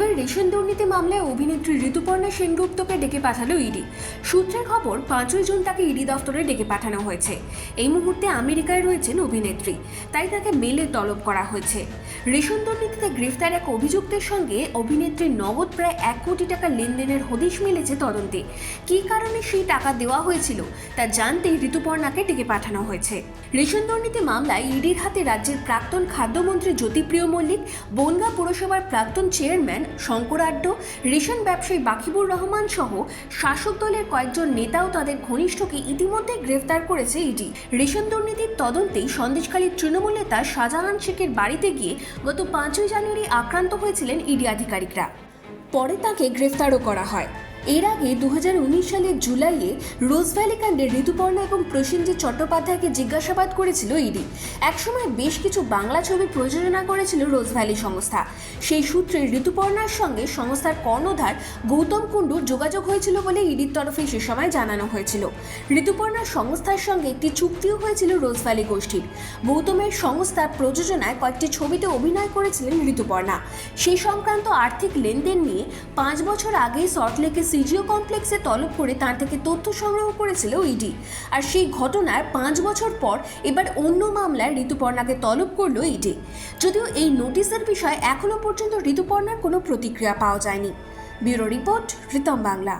Ration দুর্নীতি মামলায় অভিনেত্রী ঋতুপর্ণা সেনগুপ্তকে ডেকে পাঠালো ইডি। সূত্রের খবর, পাঁচই জুন তাকে ইডি দফতরে ডেকে পাঠানো হয়েছে। এই মুহূর্তে আমেরিকায় রয়েছেন অভিনেত্রী, তাই তাকে মেলে তলব করা হয়েছে। রেশন দুর্নীতিতে গ্রেফতার এক অভিযুক্তের সঙ্গে অভিনেত্রীর নগদ প্রায় এক কোটি টাকা লেনদেনের হদিশ মিলেছে তদন্তে। কী কারণে সেই টাকা দেওয়া হয়েছিল, তা জানতে ঋতুপর্ণাকে ডেকে পাঠানো হয়েছে। রেশন দুর্নীতি মামলায় ইডির হাতে রাজ্যের প্রাক্তন খাদ্যমন্ত্রী জ্যোতিপ্রিয় মল্লিক, বনগা পুরসভার প্রাক্তন চেয়ারম্যান শঙ্করাড্ড রেশন ব্যবসায়ী বাকিবুর রহমান সহ শাসক দলের কয়েকজন নেতাও তাদের ঘনিষ্ঠকে ইতিমধ্যে গ্রেফতার করেছে ইডি। রেশন দুর্নীতির তদন্তেই সন্দেশখালীর তৃণমূল নেতা শাহজাহান শেখের বাড়িতে গিয়ে গত পাঁচই জানুয়ারি আক্রান্ত হয়েছিলেন ইডি আধিকারিকরা। পরে তাকে গ্রেফতারও করা হয়। এর আগে দু হাজার উনিশ সালের জুলাইয়ে রোজভ্যালি কাণ্ডে ঋতুপর্ণা এবং প্রসেনজিৎ চট্টোপাধ্যায়কে জিজ্ঞাসাবাদ করেছিল ইডি। একসময় বেশ কিছু বাংলা ছবি প্রযোজনা করেছিল রোজভ্যালি সংস্থা। সেই সূত্রে ঋতুপর্ণার সঙ্গে সংস্থার কর্ণধার গৌতম কুণ্ডু যোগাযোগ হয়েছিল বলে ইডির তরফে সে সময় জানানো হয়েছিল। ঋতুপর্ণার সংস্থার সঙ্গে একটি চুক্তিও হয়েছিল রোজভ্যালি গোষ্ঠীর। গৌতমের সংস্থার প্রযোজনায় কয়েকটি ছবিতে অভিনয় করেছিলেন ঋতুপর্ণা। সেই সংক্রান্ত আর্থিক লেনদেন নিয়ে পাঁচ বছর আগে সল্টলেকের সিজিও কমপ্লেক্সে তলব করে তার থেকে তথ্য সংগ্রহ করেছিল ইডি। আর সেই ঘটনার পাঁচ বছর পর এবার অন্য মামলায় ঋতুপর্ণাকে তলব করল ইডি। যদিও এই নোটিশের বিষয়ে এখনও পর্যন্ত ঋতুপর্ণার কোনো প্রতিক্রিয়া পাওয়া যায়নি। Bureau report Ritam Bangla.